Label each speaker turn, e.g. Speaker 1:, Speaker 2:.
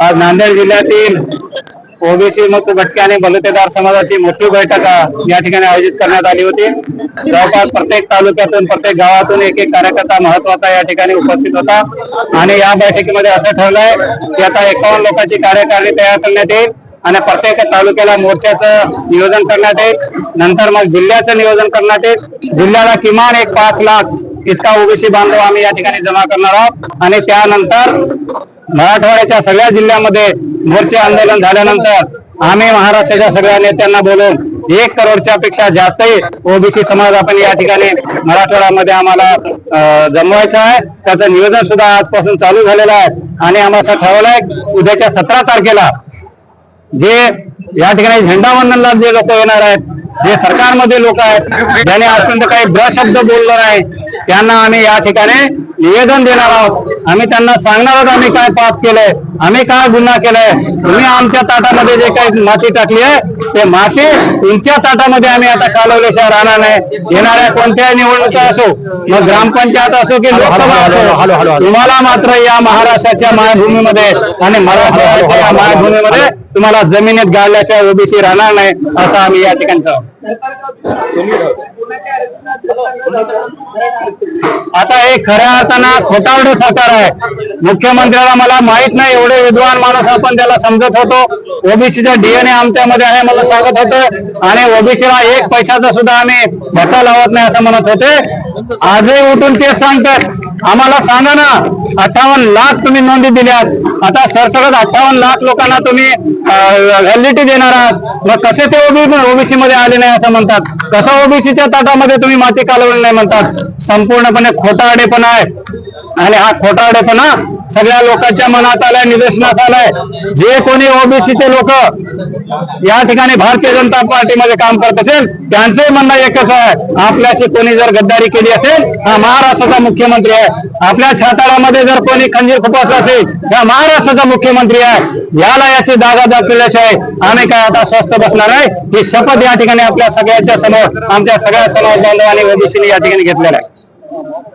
Speaker 1: आज नांदेड जिल्ह्यातील ओबीसी मुक्त भटके आणि बलुतेदार समाजाची मोठी बैठक या ठिकाणी आयोजित करण्यात आली होती. जवळपास प्रत्येक तालुक्यातून प्रत्येक गावातून एक एक कार्यकर्ता महत्त्वाचा या ठिकाणी उपस्थित होता. आणि या बैठकीमध्ये असं ठरलंय की आता एकावन्न लोकांची कार्यकारिणी तयार करण्यात येईल आणि प्रत्येक तालुक्याला मोर्चाचं नियोजन करण्यात येईल. नंतर मग जिल्ह्याचं नियोजन करण्यात येईल. जिल्ह्याला किमान एक पाच लाख इतका ओबीसी बांधव आम्ही या ठिकाणी जमा करणार आहोत. आणि त्यानंतर मराठवाड्याच्या सगळ्या जिल्ह्यामध्ये मोर्चे आंदोलन झाल्यानंतर आम्ही महाराष्ट्राच्या सगळ्या नेत्यांना बोलून एक करोडच्या पेक्षा जास्तही ओबीसी समाज आपण या ठिकाणी मराठवाड्यामध्ये आम्हाला जमवायचं आहे. त्याचं नियोजन सुद्धा आजपासून चालू झालेलं आहे. आणि आम्हाला असं ठरवलंय उद्याच्या सतरा तारखेला जे या ठिकाणी झेंडावंदनला जे लोक येणार आहेत जे सरकारमध्ये लोक आहेत ज्याने आजपर्यंत काही ब्रशब्द बोललो नाही त्यांना आम्ही या ठिकाणी निवेदन देणार आहोत. आम्ही त्यांना सांगणार आहोत आम्ही काय पाप केलंय आम्ही काय गुन्हा केलाय. तुम्ही आमच्या ताटामध्ये जे काही माती टाकली आहे ते माती तुमच्या ताटामध्ये आम्ही आता कालवल्याशिवाय राहणार नाही. येणाऱ्या कोणत्याही निवडणुका असो मग ग्रामपंचायत असो की लोकसभा असो तुम्हाला मात्र या महाराष्ट्राच्या मायभूमीमध्ये आणि मराठवाड्याच्या मायभूमीमध्ये तुम्हाला जमिनीत गाळल्याशिवाय ओबीसी राहणार नाही असं आम्ही या ठिकाणी आता हे खऱ्या अर्थानं खोटावड सरकार आहे. मुख्यमंत्र्याला मला माहीत नाही एवढे विद्वान माणूस आपण त्याला समजत होतो. ओबीसीचा डीएनए आमच्यामध्ये आहे मला सांगत होतं. आणि ओबीसीला एक पैशाचा सुद्धा आम्ही भत्ता लावत नाही असं म्हणत होते. आजही उठून तेच सांगतात आम्हाला सांगा ना अठ्ठावन्न लाख तुम्ही नोंदी दिल्यात. आता सरसकट अठ्ठावन्न लाख लोकांना तुम्ही व्हॅलिडिटी देणार आहात. मग कसे ते ओबीसी मध्ये आले नाही असं म्हणतात? कसं ओबीसीच्या ताटामध्ये तुम्ही माती कालवली नाही म्हणतात? संपूर्णपणे खोटारडेपणा आहे. आणि हा खोटारडेपणा सगळ्या लोकांच्या मनात आलाय निदर्शनात आलाय. जे कोणी ओबीसीचे लोक या ठिकाणी भारतीय जनता पार्टीमध्ये काम करत असेल त्यांचंही म्हणणं एकच आहे आपल्याशी कोणी जर गद्दारी केली असेल हा महाराष्ट्राचा मुख्यमंत्री आहे. आपल्या छाताळामध्ये जर कोणी खंजीर खुपसला असेल हा महाराष्ट्राचा मुख्यमंत्री आहे. याला याची दागा दाखवल्याशिवाय आम्ही काय आता स्वस्थ बसणार आहे? ही शपथ या ठिकाणी आपल्या सगळ्यांच्या समोर आमच्या सगळ्या समाज बांधवांनी ओबीसीने या ठिकाणी घेतलेला आहे.